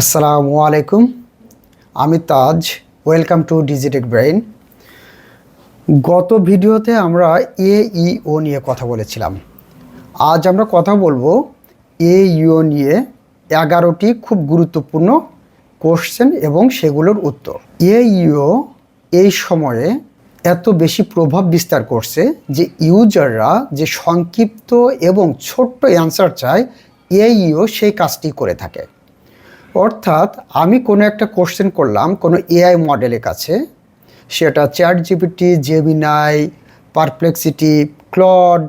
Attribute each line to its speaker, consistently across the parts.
Speaker 1: আসসালামু আলাইকুম। আমি Taj, welcome to Digitech Brain. গত ভিডিওতে আমরা এইও নিয়ে কথা বলেছিলাম। আজ আমরা কথা বলব এ এইও নিয়ে এগারোটি খুব গুরুত্বপূর্ণ কোশ্চেন এবং সেগুলোর উত্তর। এ এইও এই সময়ে এত বেশি প্রভাব বিস্তার করছে যে ইউজাররা যে সংক্ষিপ্ত এবং ছোট্ট অ্যান্সার চায় এইও সেই কাজটি করে থাকে। অর্থাৎ আমি কোনো একটা কোশ্চেন করলাম কোনো এআই মডেলের কাছে। সেটা chat GPT Gemini Perplexity Claude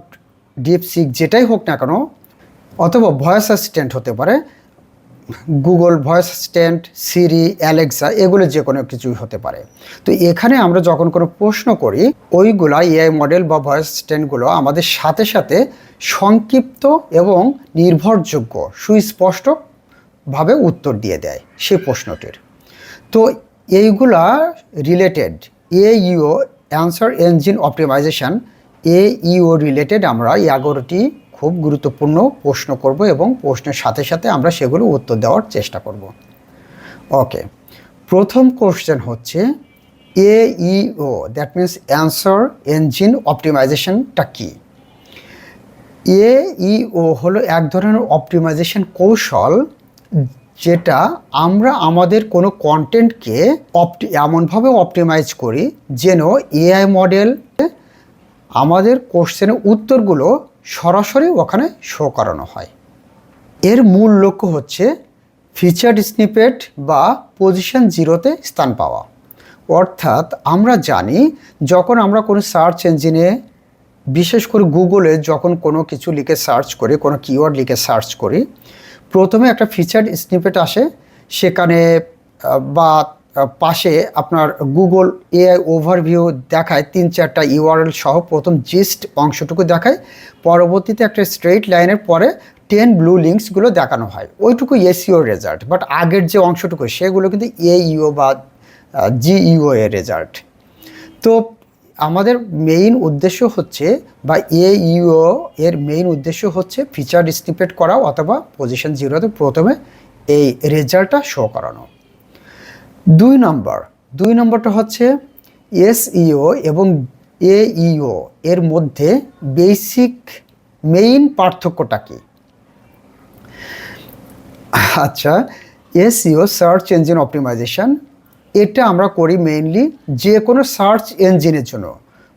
Speaker 1: DeepSeek যেটাই হোক না কেন, অথবা ভয়েস অ্যাসিস্ট্যান্ট হতে পারে Google voice assistant Siri Alexa এগুলো যে কোনো কিছুই হতে পারে। তো এখানে আমরা যখন কোনো প্রশ্ন করি, ওইগুলা এআই মডেল বা ভয়েস অ্যাসিস্ট্যান্টগুলো আমাদের সাথে সাথে সংক্ষিপ্ত এবং নির্ভরযোগ্য, সুস্পষ্ট ভাবে উত্তর দিয়ে দেয় সেই প্রশ্নটির। তো এইগুলা রিলেটেড এ AEO answer engine optimization AEO related আমরা এগারোটি খুব গুরুত্বপূর্ণ প্রশ্ন করব এবং প্রশ্নের সাথে সাথে আমরা সেগুলো উত্তর দেওয়ার চেষ্টা করব। ওকে প্রথম কোশ্চেন হচ্ছে AEO that means answer engine অপটিমাইজেশনটা কী? এইও হলো এক ধরনের অপটিমাইজেশন কৌশল যেটা আমরা আমাদের কোনো কন্টেন্টকে অপটি এমনভাবে অপটিমাইজ করি যেন এআই মডেল আমাদের কোশ্চেনের উত্তরগুলো সরাসরি ওখানে শো করানো হয়। এর মূল লক্ষ্য হচ্ছে ফিচার্ড স্নিপেট বা পজিশন জিরোতে স্থান পাওয়া। অর্থাৎ আমরা জানি যখন আমরা কোনো সার্চ ইঞ্জিনে বিশেষ করে গুগলে যখন কোনো কিছু লিখে সার্চ করি, কোনো কিওয়ার্ড লিখে সার্চ করি প্রথমে একটা ফিচার্ড স্নিপেট আসে, সেখানে বা পাশে আপনার গুগল এআই ওভারভিউ দেখায় তিন চারটা ইউআরএল সহ প্রথম জিস্ট অংশটুকু দেখায়। পরবর্তীতে একটা স্ট্রেইট লাইনের পরে টেন ব্লু লিঙ্কসগুলো দেখানো হয়। ওইটুকু এসিও রেজাল্ট বাট আগের যে অংশটুকু, সেগুলো কিন্তু এ এইও বা জিইও এর রেজাল্ট তো আমাদের মেইন উদ্দেশ্য হচ্ছে বা এ এইও এর মেইন উদ্দেশ্য হচ্ছে ফিচার স্নিপেট করা অথবা পজিশন জিরোতে প্রথমে এই রেজাল্টটা শো করানো। দুই নম্বর দুই নম্বরটা হচ্ছে এসইও এবং এইও এর মধ্যে বেসিক মেইন পার্থক্যটা কী? আচ্ছা এসইও সার্চ ইঞ্জিন অপটিমাইজেশন এটা আমরা করি মেইনলি যে কোনো সার্চ ইঞ্জিনের জন্য।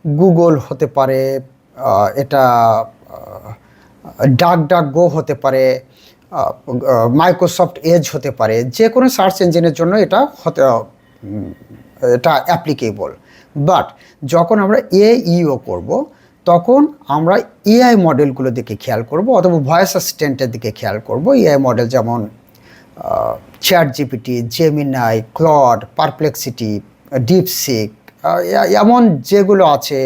Speaker 1: গুগল হতে পারে এটা ডাক ডাক গো হতে পারে মাইক্রোসফট এজ হতে পারে যে কোনো সার্চ ইঞ্জিনের জন্য এটা হতে এটা অ্যাপ্লিকেবল বাট যখন আমরা এইও করব, তখন আমরা এআই মডেলগুলোর দিকে খেয়াল করব, অথবা ভয়েস অ্যাসিস্ট্যান্টের দিকে খেয়াল করব। এআই মডেল যেমন ChatGPT Gemini Claude Perplexity DeepSeek এমন যেগুলো আছে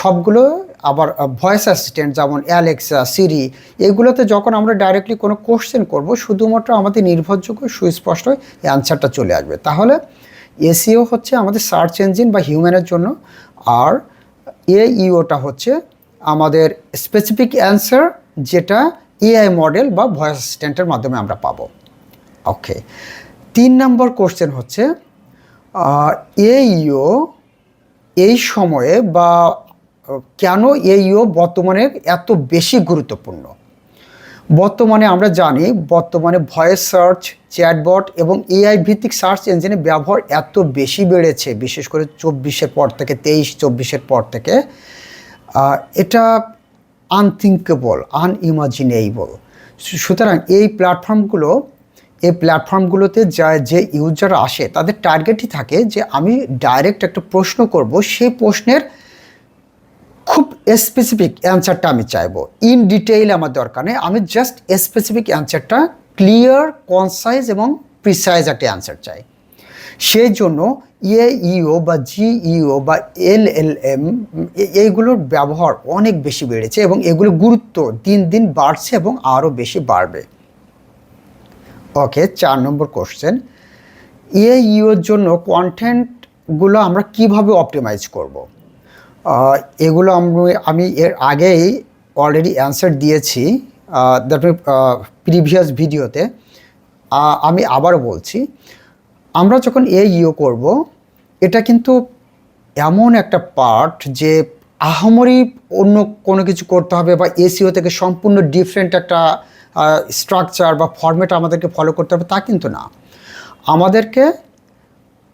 Speaker 1: সবগুলো আবার ভয়েস অ্যাসিস্ট্যান্ট যেমন অ্যালেক্সা সিরি এগুলোতে যখন আমরা ডাইরেক্টলি কোনো কোশ্চেন করব, শুধুমাত্র আমাদের নির্ভরযোগ্য, সুস্পষ্ট অ্যান্সারটা চলে আসবে। তাহলে এসিও হচ্ছে আমাদের সার্চ ইঞ্জিন বা হিউম্যানের জন্য, আর এইওটা হচ্ছে আমাদের স্পেসিফিক অ্যান্সার যেটা এআই মডেল বা ভয়েস অ্যাসিস্ট্যান্টের মাধ্যমে আমরা পাবো। ওকে তিন নম্বর কোশ্চেন হচ্ছে এইও এই সময়ে বা কেন এইও বর্তমানে এত বেশি গুরুত্বপূর্ণ? বর্তমানে আমরা জানি বর্তমানে ভয়েস সার্চ চ্যাটবট এবং এআই ভিত্তিক সার্চ ইঞ্জিনের ব্যবহার এত বেশি বেড়েছে, বিশেষ করে চব্বিশের পর থেকে, তেইশ, চব্বিশের পর থেকে। এটা আনথিঙ্কেবল আনইমাজিনেবল সুতরাং এই প্ল্যাটফর্মগুলো এই প্ল্যাটফর্মগুলোতে যা যে ইউজার আসে, তাদের টার্গেটই থাকে যে আমি ডাইরেক্ট একটা প্রশ্ন করব, সেই প্রশ্নের খুব স্পেসিফিক অ্যান্সারটা আমি চাইব। ইন ডিটেইল আমার দরকার নেই, আমি জাস্ট স্পেসিফিক অ্যান্সারটা ক্লিয়ার কনসাইজ এবং প্রিসাইজ একটা অ্যান্সার চাই। সেই জন্য ইও বা জিইও বা এল এল এম এইগুলোর ব্যবহার অনেক বেশি বেড়েছে এবং এগুলোর গুরুত্ব দিন দিন বাড়ছে এবং আরও বেশি বাড়বে। ওকে চার নম্বর কোশ্চেন ইওর জন্য কন্টেন্টগুলো আমরা কীভাবে অপটিমাইজ করব? এগুলো আমি আমি এর আগেই অলরেডি অ্যান্সার দিয়েছি দ্যাট প্রিভিয়াস ভিডিওতে আমি আবারও বলছি, আমরা যখন এ ইও করব, এটা কিন্তু এমন একটা পার্ট যে আহামরি অন্য কোনো কিছু করতে হবে বা এসিও থেকে সম্পূর্ণ ডিফারেন্ট একটা স্ট্রাকচার বা ফর্মেট আমাদেরকে ফলো করতে হবে, তা কিন্তু না। আমাদেরকে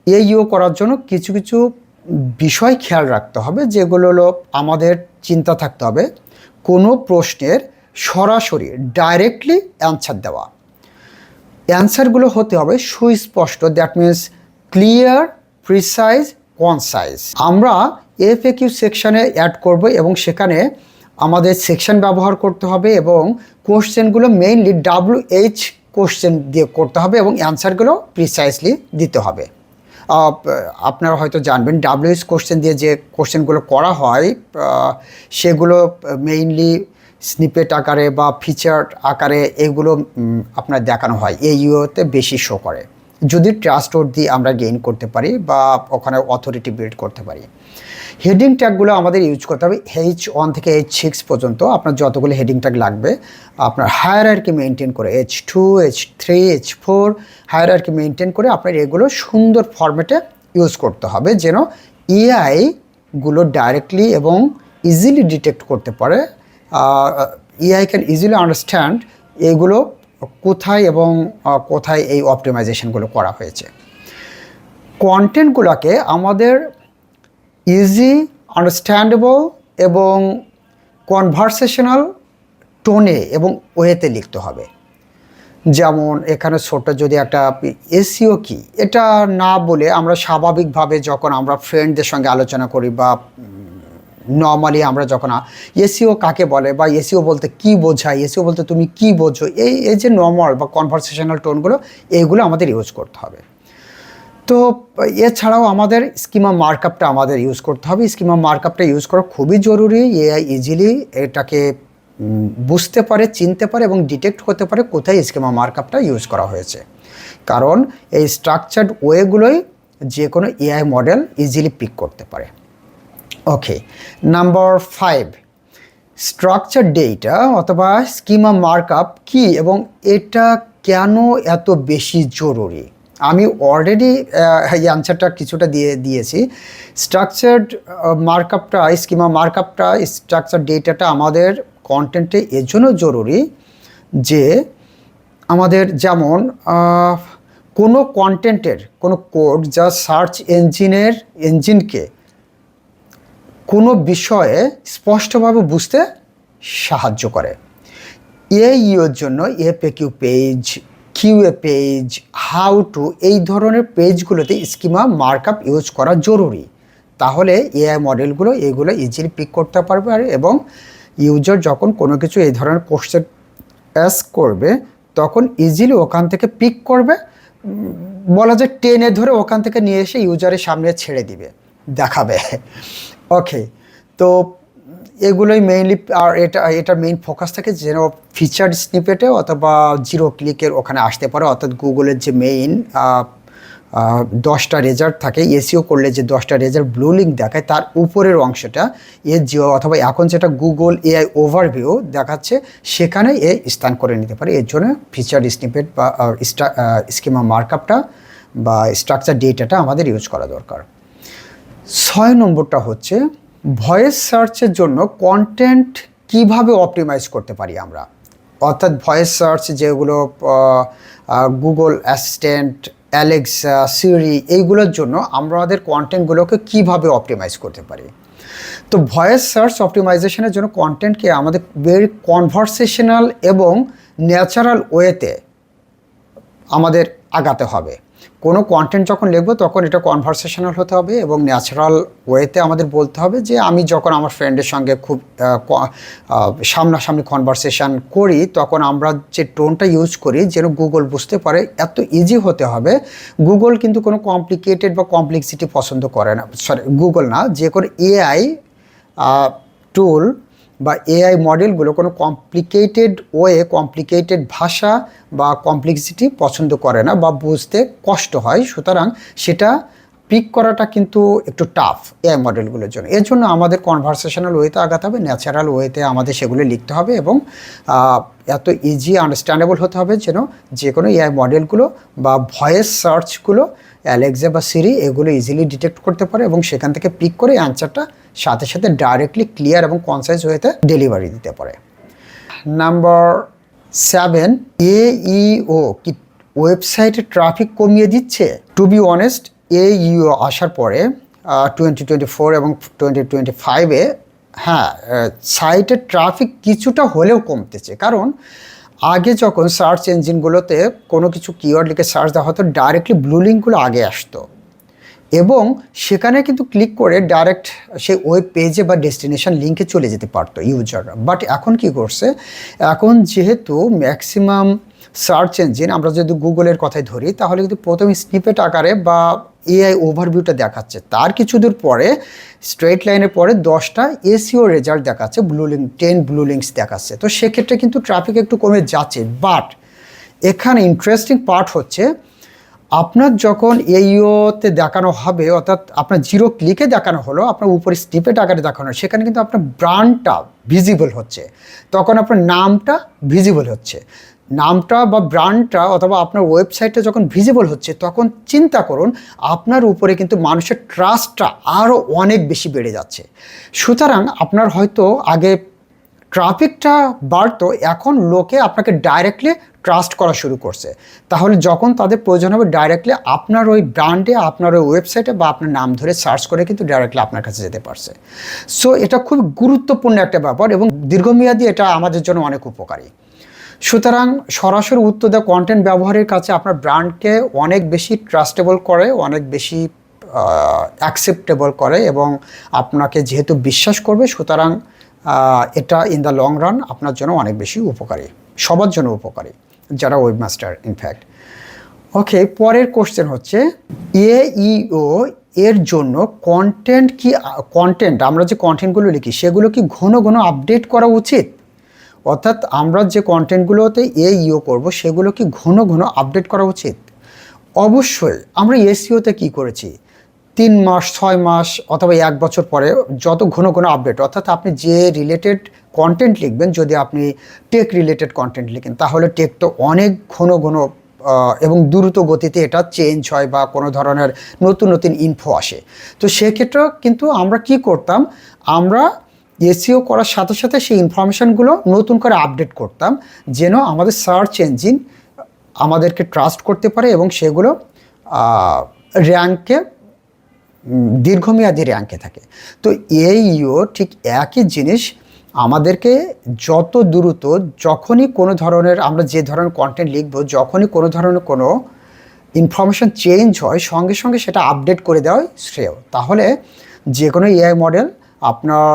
Speaker 1: এইও করার জন্য কিছু কিছু বিষয় খেয়াল রাখতে হবে, যেগুলো হলো আমাদের চিন্তা থাকতে হবে, কোনো প্রশ্নের সরাসরি ডাইরেক্টলি অ্যান্সার দেওয়া। অ্যান্সারগুলো হতে হবে সুস্পষ্ট that means clear precise concise আমরা এফ কিউ সেকশানে অ্যাড করব এবং সেখানে আমাদের সেকশন ব্যবহার করতে হবে এবং কোশ্চেনগুলো মেইনলি ডাব্লিউ এইচ কোশ্চেন দিয়ে করতে হবে এবং অ্যান্সারগুলো প্রিসাইজলি দিতে হবে। আপনারা হয়তো জানবেন ডাব্লিউএস কোশ্চেন দিয়ে যে কোশ্চেনগুলো করা হয় সেগুলো মেইনলি স্নিপেট আকারে বা ফিচার আকারে এগুলো আপনার দেখানো হয়। এই ইউতে বেশি শো করে। যদি ট্রাস্ট দিয়ে আমরা গেইন করতে পারি বা ওখানে অথরিটি বিল্ড করতে পারি। হেডিং ট্যাগগুলো আমাদের ইউজ করতে হবে এইচ ওয়ান থেকে এইচ সিক্স পর্যন্ত। আপনার যতগুলো হেডিং ট্যাগ লাগবে, আপনার হায়ার আরকি মেনটেন করে H two H three H four hierarchy maintain করে আপনার এগুলো সুন্দর ফরম্যাটে ইউজ করতে হবে যেন এআইগুলো ডাইরেক্টলি এবং ইজিলি ডিটেক্ট করতে পারে। এআই ক্যান ইজিলি আন্ডারস্ট্যান্ড এগুলো কোথায় এবং কোথায় এই অপটিমাইজেশনগুলো করা হয়েছে। কন্টেন্টগুলোকে আমাদের ইজি আন্ডারস্ট্যান্ডেবল এবং কনভারসেশনাল টোনে এবং ওয়েতে লিখতে হবে। যেমন এখানে ছোট যদি একটা এসিও কি, এটা না বলে আমরা স্বাভাবিকভাবে যখন আমরা ফ্রেন্ডদের সঙ্গে আলোচনা করি বা নর্মালি আমরা যখন, এসিও কাকে বলে বা এসিও বলতে কি বোঝায়, এসিও বলতে তুমি কি বোঝো, এই এই যে নর্মাল বা কনভারসেশনাল টোনগুলো এইগুলো আমাদের ইউজ করতে হবে। তো এছাড়াও আমাদের স্কিমা মার্কআপটা আমাদের ইউজ করতে হবে। স্কিমা মার্কআপটা ইউজ করা খুবই জরুরি। এআই ইজিলি এটাকে বুঝতে পারে, চিনতে পারে এবং ডিটেক্ট করতে পারে কোথায় স্কিমা মার্কআপটা ইউজ করা হয়েছে। কারণ এই স্ট্রাকচার্ড ওয়েগুলোই যে কোনো এআই মডেল ইজিলি পিক করতে পারে। Okay number five structure data অথবা স্কিমা মার্কআপ কি এবং এটা কেন এত বেশি জরুরি? আমি অলরেডি এই অ্যান্সারটা কিছুটা দিয়ে, দিয়েছি। স্ট্রাকচার্ড মার্কআপটা স্কিমা মার্কআপটা স্ট্রাকচার ডেটাটা আমাদের কন্টেন্টে এর জন্য জরুরি যে আমাদের যেমন কোনো কন্টেন্টের কোনো কোড যা সার্চ ইঞ্জিনের ইঞ্জিনকে কোনো বিষয়ে স্পষ্টভাবে বুঝতে সাহায্য করে। এই ইওর জন্য FAQ page QA page, how to, এই ধরনের পেজগুলোতে স্কিমা মার্কআপ ইউজ করা জরুরি। তাহলে এআই মডেলগুলো এগুলো ইজিলি পিক করতে পারবে আর এবং ইউজার যখন কোনো কিছু এই ধরনের কোশ্চেন অ্যাস করবে, তখন ইজিলি ওখান থেকে পিক করবে বলা যায় টেনে ধরে ওখান থেকে নিয়ে এসে ইউজারের সামনে ছেড়ে দিবে, দেখাবে। ওকে তো এগুলোই মেইনলি আর এটা এটা মেইন ফোকাস থাকে যেন ফিচার স্নিপেটে অথবা জিরো ক্লিকের ওখানে আসতে পারে। অর্থাৎ গুগলের যে মেইন দশটা রেজাল্ট থাকে, এসিও করলে যে দশটা রেজাল্ট ব্লু লিঙ্ক দেখায়, তার উপরের অংশটা এ জিও অথবা এখন যেটা গুগল এআই ওভারভিউ দেখাচ্ছে, সেখানে এ স্থান করে নিতে পারে। এর জন্য ফিচার স্নিপেট বা স্কিমা মার্কআপটা বা স্ট্রাকচার ডেটাটা আমাদের ইউজ করা দরকার। ছয় নম্বরটা হচ্ছে ভয়েস সার্চের জন্য কন্টেন্ট কীভাবে অপটিমাইজ করতে পারি আমরা? অর্থাৎ ভয়েস সার্চ যেগুলো গুগল অ্যাসিস্ট্যান্ট অ্যালেক্সা সিরি এইগুলোর জন্য আমরা আমাদের কন্টেন্টগুলোকে কীভাবে অপটিমাইজ করতে পারি? তো ভয়েস সার্চ অপটিমাইজেশনের জন্য কন্টেন্টকে আমাদের ভেরি কনভারসেশনাল এবং ন্যাচারাল ওয়েতে আমাদের আগাতে হবে। কোনো কন্টেন্ট যখন লিখব তখন এটা কনভারসেশনাল হতে হবে এবং ন্যাচারাল ওয়েতে আমাদের বলতে হবে যে আমি যখন আমার ফ্রেন্ডের সঙ্গে খুব সামনাসামনি কনভারসেশন করি, তখন আমরা যে টোনটা ইউজ করি যেন গুগল বুঝতে পারে, এত ইজি হতে হবে। গুগল কিন্তু কোনো কমপ্লিকেটেড বা কমপ্লেক্সিটি পছন্দ করে না। সরি গুগল না, যে কোনো এআই টুল বা এআই মডেলগুলো কোনো কমপ্লিকেটেড ওয়ে কমপ্লিকেটেড ভাষা বা কমপ্লেক্সিটি পছন্দ করে না বা বুঝতে কষ্ট হয়। সুতরাং সেটা পিক করাটা কিন্তু একটু টাফ এআই মডেলগুলোর জন্য। এর জন্য আমাদের কনভারসেশনাল ওয়েতে আগাতে হবে ন্যাচারাল ওয়েতে আমাদের সেগুলো লিখতে হবে এবং এত ইজি আন্ডারস্ট্যান্ডেবল হতে হবে যেন যে কোনো এআই মডেলগুলো বা ভয়েস সার্চগুলো অ্যালেক্সা বা সিরি এগুলো ইজিলি ডিটেক্ট করতে পারে এবং সেখান থেকে পিক করে অ্যান্সারটা সাথে সাথে ডাইরেক্টলি ক্লিয়ার এবং কনসাইজ ওয়েতে ডেলিভারি দিতে পারে। নাম্বার সেভেন এইও কি ওয়েবসাইটে ট্রাফিক কমিয়ে দিচ্ছে? টু বি অনেস্ট এইও আসার পরে টোয়েন্টি টোয়েন্টি ফোর এবং টোয়েন্টি টোয়েন্টি ফাইভে হ্যাঁ সাইটের ট্রাফিক কিছুটা হলেও কমতেছে। কারণ আগে যখন সার্চ ইঞ্জিনগুলোতে কোনো কিছু কিওয়ার্ড লিখে সার্চ দেওয়া হতো ডাইরেক্টলি ব্লু লিঙ্কগুলো আগে আসতো। এবং সেখানে কিন্তু ক্লিক করে ডাইরেক্ট সেই ওয়েব পেজে বা ডেস্টিনেশন লিঙ্কে চলে যেতে পারতো ইউজাররা বাট এখন কি করছে? এখন যেহেতু ম্যাক্সিমাম সার্চ ইঞ্জিন আমরা যদি গুগলের কথাই ধরি, তাহলে কিন্তু প্রথমে স্নিপেট আকারে বা এআই ওভারভিউটা দেখাচ্ছে। তার কিছু দূর পরে স্ট্রেট লাইনের পরে দশটা এসিও রেজাল্ট দেখাচ্ছে blue link ten blue links দেখাচ্ছে। তো সেক্ষেত্রে কিন্তু ট্রাফিক একটু কমে যাচ্ছে। বাট এখানে ইন্টারেস্টিং পার্ট হচ্ছে আপনার যখন এইওতে দেখানো হবে, অর্থাৎ আপনার জিরো ক্লিকে দেখানো হলো, আপনার উপরে স্টিপেট আকারে দেখানো সেখানে কিন্তু আপনার ব্র্যান্ডটা ভিজিবল হচ্ছে। তখন আপনার নামটা ভিজিবল হচ্ছে। নামটা বা ব্র্যান্ডটা অথবা আপনার ওয়েবসাইটটা যখন ভিজিবল হচ্ছে, তখন চিন্তা করুন, আপনার উপরে কিন্তু মানুষের ট্রাস্টটা আরও অনেক বেশি বেড়ে যাচ্ছে। সুতরাং আপনার হয়তো আগে ট্রাফিকটা বাড়তো, এখন লোকে আপনাকে ডাইরেক্টলি ট্রাস্ট করা শুরু করছে। তাহলে যখন তাদের প্রয়োজন হবে ডাইরেক্টলি আপনার ওই ব্র্যান্ডে আপনার ওই ওয়েবসাইটে বা আপনার নাম ধরে সার্চ করে কিন্তু ডাইরেক্টলি আপনার কাছে যেতে পারছে। সো এটা খুব গুরুত্বপূর্ণ একটা ব্যাপার এবং দীর্ঘমেয়াদী এটা আমাদের জন্য অনেক উপকারী। সুতরাং সরাসরি উত্তর দেওয়া কন্টেন্ট ব্যবহারের কাছে আপনার ব্র্যান্ডকে অনেক বেশি ট্রাস্টেবল করে, অনেক বেশি অ্যাকসেপ্টেবল করে এবং আপনাকে যেহেতু বিশ্বাস করবে, সুতরাং এটা ইন দ্য লং রান আপনার জন্য অনেক বেশি উপকারী, সবার জন্য উপকারী, যারা ওয়েবমাস্টার ইনফ্যাক্ট ওকে পরের কোশ্চেন হচ্ছে এইও এর জন্য কন্টেন্ট কি কন্টেন্ট আমরা যে কন্টেন্টগুলো লিখি, সেগুলো কি ঘন ঘন আপডেট করা উচিত? অর্থাৎ আমরা যে কন্টেন্টগুলোতে এইও করব, সেগুলো কি ঘন ঘন আপডেট করা উচিত? অবশ্যই, আমরা এসিওতে কি করেছি? তিন মাস, ছয় মাস অথবা এক বছর পরে যত ঘন ঘন আপডেট অর্থাৎ আপনি যে রিলেটেড কন্টেন্ট লিখবেন, যদি আপনি টেক রিলেটেড কন্টেন্ট লিখেন, তাহলে টেক তো অনেক ঘন ঘন এবং দ্রুত গতিতে এটা চেঞ্জ হয় বা কোনো ধরনের নতুন নতুন ইনফো আসে। তো সেক্ষেত্রে কিন্তু আমরা কি করতাম, আমরা এসিও করার সাথে সাথে সেই ইনফরমেশনগুলো নতুন করে আপডেট করতাম, যেন আমাদের সার্চ ইঞ্জিন আমাদেরকে ট্রাস্ট করতে পারে এবং সেগুলো র্যাঙ্কে দীর্ঘমেয়াদী র্যাঙ্কে থাকে। তো এইও ঠিক একই জিনিস আমাদেরকে যত দ্রুত যখনই কোনো ধরনের আমরা যে ধরনের কন্টেন্ট লিখব, যখনই কোনো ধরনের কোনো ইনফরমেশন চেঞ্জ হয়, সঙ্গে সঙ্গে সেটা আপডেট করে দেওয়াই শ্রেয়। তাহলে যে কোনো এআই মডেল আপনার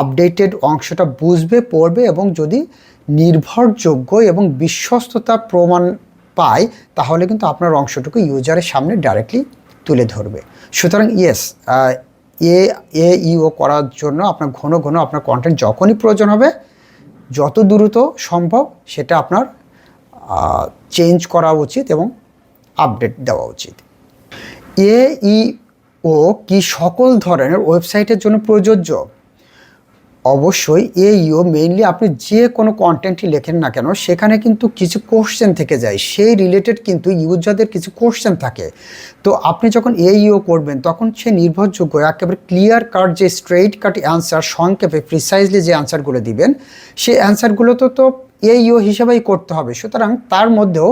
Speaker 1: আপডেটেড অংশটা বুঝবে, পড়বে এবং যদি নির্ভরযোগ্য এবং বিশ্বস্ততা প্রমাণ পায়, তাহলে কিন্তু আপনার অংশটুকু ইউজারের সামনে ডাইরেক্টলি তুলে ধরবে। সুতরাং ইয়েস এ এ ইও করার জন্য আপনার ঘন ঘন আপনার কন্টেন্ট যখনই প্রয়োজন হবে, যত দ্রুত সম্ভব সেটা আপনার চেঞ্জ করা উচিত এবং আপডেট দেওয়া উচিত। এ ই ও কি সকল ধরনের ওয়েবসাইটের জন্য প্রযোজ্য? অবশ্যই এইও মেইনলি আপনি যে কোনো কন্টেন্টই লেখেন না কেন, সেখানে কিন্তু কিছু কোশ্চেন থেকে যায়। সেই রিলেটেড কিন্তু ইউজারদের কিছু কোশ্চেন থাকে। তো আপনি যখন এইও করবেন, তখন সে নির্ভরযোগ্য, একেবারে ক্লিয়ার কাট যে স্ট্রেইট কাট অ্যান্সার সংক্ষেপে প্রিসাইজলি যে অ্যান্সারগুলো দিবেন সেই অ্যান্সারগুলো তো তো এইও হিসেবেই করতে হবে। সুতরাং তার মধ্যেও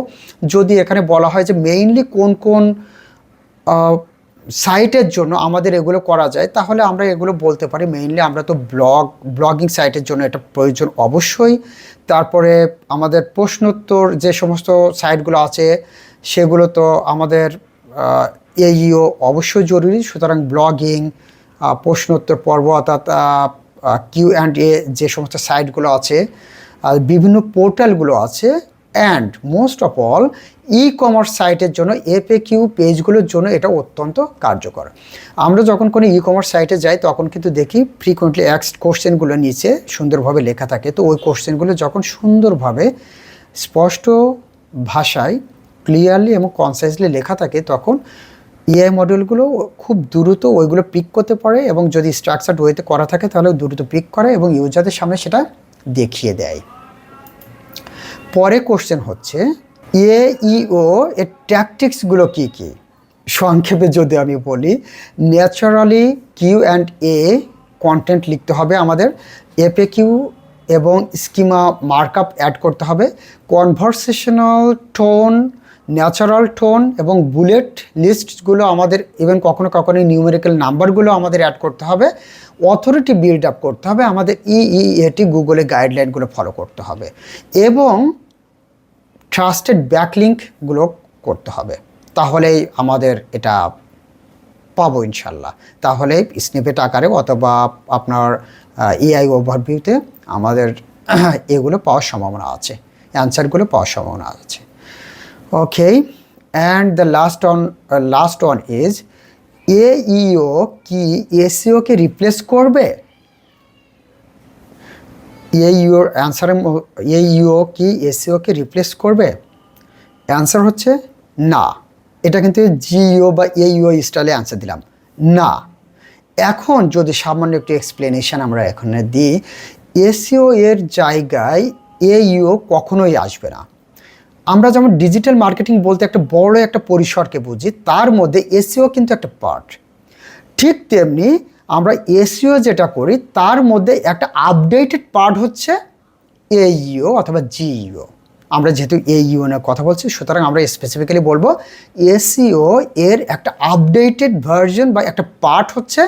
Speaker 1: যদি এখানে বলা হয় যে মেইনলি কোন কোন সাইটের জন্য আমাদের এগুলো করা যায়, তাহলে আমরা এগুলো বলতে পারি। মেইনলি আমরা তো ব্লগ ব্লগিং সাইটের জন্য এটা প্রয়োজন অবশ্যই। তারপরে আমাদের প্রশ্নোত্তর যে সমস্ত সাইটগুলো আছে, সেগুলো তো আমাদের এইও অবশ্যই জরুরি। সুতরাং ব্লগিং প্রশ্নোত্তর পর্ব অর্থাৎ কিউ অ্যান্ড এ যে সমস্ত সাইটগুলো আছে, আর বিভিন্ন পোর্টালগুলো আছে and most of all E commerce সাইটের জন্য এপে কিউ পেজগুলোর জন্য এটা অত্যন্ত কার্যকর। আমরা যখন কোনো ই কমার্স সাইটে যাই, তখন কিন্তু দেখি ফ্রিকোয়েন্টলি এক্স কোশ্চেনগুলো নিচে সুন্দরভাবে লেখা থাকে। তো ওই কোশ্চেনগুলো যখন সুন্দরভাবে স্পষ্ট ভাষায় ক্লিয়ারলি এবং কনসাইজলি লেখা থাকে, তখন এআই মডেলগুলো খুব দ্রুত ওইগুলো পিক করতে পারে এবং যদি স্ট্রাকচার ওয়েতে করা থাকে, তাহলে দ্রুত পিক করে এবং ইউজারদের সামনে সেটা দেখিয়ে দেয়। পরে কোশ্চেন হচ্ছে এইও এর ট্যাকটিক্সগুলো কী কী? সংক্ষেপে যদি আমি বলি naturally Q and A content লিখতে হবে আমাদের এপে কিউ এবং স্কিমা মার্কআপ অ্যাড করতে হবে কনভারসেশনাল টোন ন্যাচারাল টোন এবং বুলেট লিস্টগুলো আমাদের ইভেন কখনো কখনো নিউমেরিক্যাল নাম্বারগুলো আমাদের অ্যাড করতে হবে অথরিটি বিল্ড আপ করতে হবে, আমাদের ইইএটি গুগলে গাইডলাইনগুলো ফলো করতে হবে এবং ট্রাস্টেড ব্যাকলিঙ্কগুলো করতে হবে। তাহলেই আমাদের এটা পাবো ইনশাল্লাহ। তাহলে স্নিপেট আকারে অথবা আপনার এআই ওভারভিউতে আমাদের এগুলো পাওয়ার সম্ভাবনা আছে। অ্যান্সারগুলো পাওয়ার সম্ভাবনা আছে। Okay and the last on last one is AEO কি এসিওকে রিপ্লেস করবে? এই ইউর অ্যান্সারের এই ইউ কি এসিওকে রিপ্লেস করবে? অ্যান্সার হচ্ছে না। এটা কিন্তু জিও বা এইও স্টাইলে অ্যান্সার দিলাম। না। এখন যদি সামান্য একটু এক্সপ্লেনেশন আমরা এখানে দিই এসিও এর জায়গায় এইও কখনোই আসবে না। আমরা যেমন ডিজিটাল মার্কেটিং বলতে একটা বড় একটা পরিসরকে বুঝি, তার মধ্যে এসিও কিন্তু একটা পার্ট ঠিক তেমনি আমরা এসিও যেটা করি, তার মধ্যে একটা আপডেটেড পার্ট হচ্ছে এইও অথবা জিইও আমরা যেহেতু এইও নিয়ে কথা বলছি, সুতরাং আমরা স্পেসিফিক্যালি বলব এসিও এর একটা আপডেটেড ভার্জন বা একটা পার্ট হচ্ছে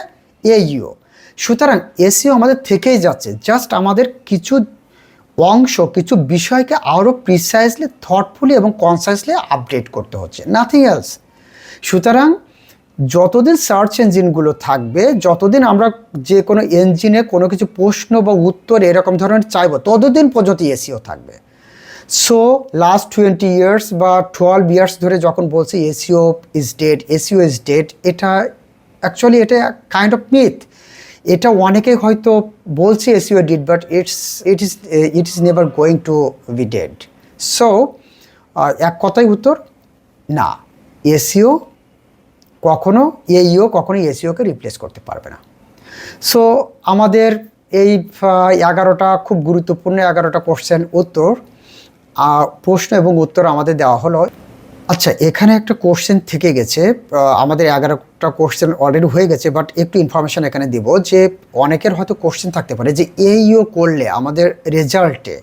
Speaker 1: এইও সুতরাং এসিও আমাদের থেকেই যাচ্ছে জাস্ট আমাদের কিছু অংশ, কিছু বিষয়কে আরও প্রিসাইজলি থটফুলি এবং কনসাইসলি আপডেট করতে হচ্ছে নাথিং এলস সুতরাং যতদিন সার্চ ইঞ্জিনগুলো থাকবে, যতদিন আমরা যে কোনো ইঞ্জিনে কোনো কিছু প্রশ্ন বা উত্তর এরকম ধরনের চাইব, ততদিন পর্যন্ত এসিও থাকবে। সো লাস্ট টোয়েন্টি ইয়ার্স বা টুয়েলভ ইয়ার্স ধরে যখন বলছি, SEO is dead SEO is dead এটা অ্যাকচুয়ালি এটা কাইন্ড অফ মিথ এটা অনেকে হয়তো বলছে SEO dead but it's it is it is never going to be dead so এক কথাই উত্তর, না। এসিও কখনো এইও কখনো এসিওকে রিপ্লেস করতে পারবে না। সো আমাদের এই এগারোটা খুব গুরুত্বপূর্ণ এগারোটা কোশ্চেন উত্তর প্রশ্ন এবং উত্তর আমাদের দেওয়া হলো। আচ্ছা এখানে একটা কোশ্চেন থেকে গেছে। আমাদের এগারোটা কোশ্চেন অলরেডি হয়ে গেছে বাট একটু ইনফরমেশন এখানে দিব যে অনেকের হয়তো কোশ্চেন থাকতে পারে যে এইও করলে আমাদের রেজাল্টে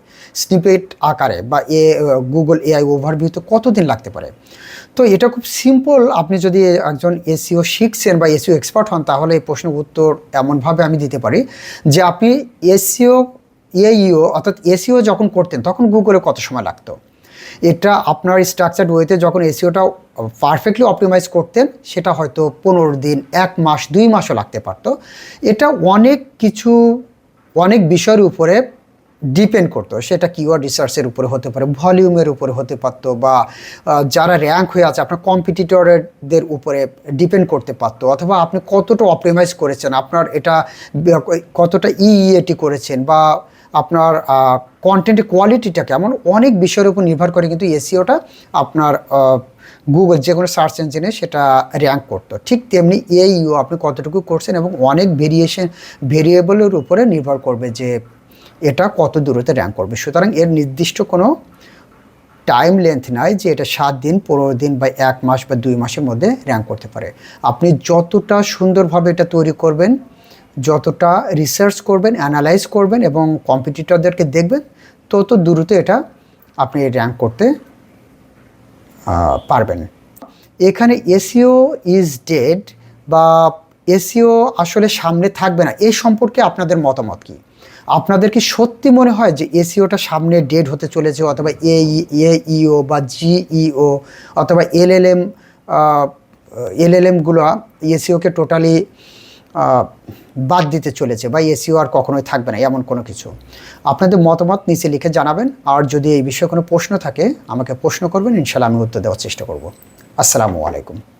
Speaker 1: স্নিপেট আকারে বা এ গুগল এআই ওভারভিউতে কতদিন লাগতে পারে? তো এটা খুব সিম্পল আপনি যদি একজন এসিও শিখছেন বা এসিও এক্সপার্ট হন, তাহলে এই প্রশ্নের উত্তর এমনভাবে আমি দিতে পারি যে আপনি এসিও এইও অর্থাৎ এসিও যখন করতেন, তখন গুগলে কত সময় লাগতো? এটা আপনার স্ট্রাকচার ওয়েতে যখন এসিওটা পারফেক্টলি অপটিমাইজ করতেন, সেটা হয়তো পনেরো দিন, এক মাস, দুই মাসও লাগতে পারতো। এটা অনেক কিছু, অনেক বিষয়ের উপরে ডিপেন্ড করতো। সেটা কিওয়ার্ড রিসার্চের উপরে হতে পারে ভলিউমের উপরে হতে পারতো বা যারা র্যাঙ্ক হয়ে আছে, আপনার কম্পিটিটরদের উপরে ডিপেন্ড করতে পারতো। অথবা আপনি কতটা অপটিমাইজ করেছেন, আপনার এটা, কতটা ইইএটি করেছেন বা আপনার কন্টেন্টের কোয়ালিটিটা কেমন? অনেক বিষয়ের উপর নির্ভর করে কিন্তু এসিওটা আপনার গুগল যে কোনো সার্চ ইঞ্জিনে সেটা র্যাঙ্ক করতো। ঠিক তেমনি এইও আপনি কতটুকু করছেন এবং অনেক ভেরিয়েশন ভেরিয়েবলের উপরে নির্ভর করবে যে এটা কত দূরত্বে র্যাঙ্ক করবে। সুতরাং এর নির্দিষ্ট কোনো টাইম লেন্থ নাই যে এটা সাত দিন, পনেরো দিন বা এক মাস বা দুই মাসের মধ্যে র্যাঙ্ক করতে পারে। আপনি যতটা সুন্দরভাবে এটা তৈরি করবেন যতটা রিসার্চ করবেন অ্যানালাইজ করবেন এবং কম্পিটিটরদেরকে দেখবেন, তত দ্রুত এটা আপনি র্যাঙ্ক করতে পারবেন। এখানে এসিও ইজ ডেড বা এসিও আসলে সামনে থাকবে না এই সম্পর্কে আপনাদের মতামত কি? আপনাদের কি সত্যি মনে হয় যে এসিওটা সামনে ডেড হতে চলেছে অথবা এ ইও বা জিইও অথবা এলএলএম এলএলএমগুলো এসিওকে টোটালি বাদ দিতে চলেছে বা এসিও আর কখনোই থাকবে না, এমন কোনো কিছু। আপনাদের মতামত নিচে লিখে জানাবেন, আর যদি এই বিষয়ে কোনো প্রশ্ন থাকে, আমাকে প্রশ্ন করবেন ইনশাল্লাহ আমি উত্তর দেওয়ার চেষ্টা করব। আসসালামু আলাইকুম।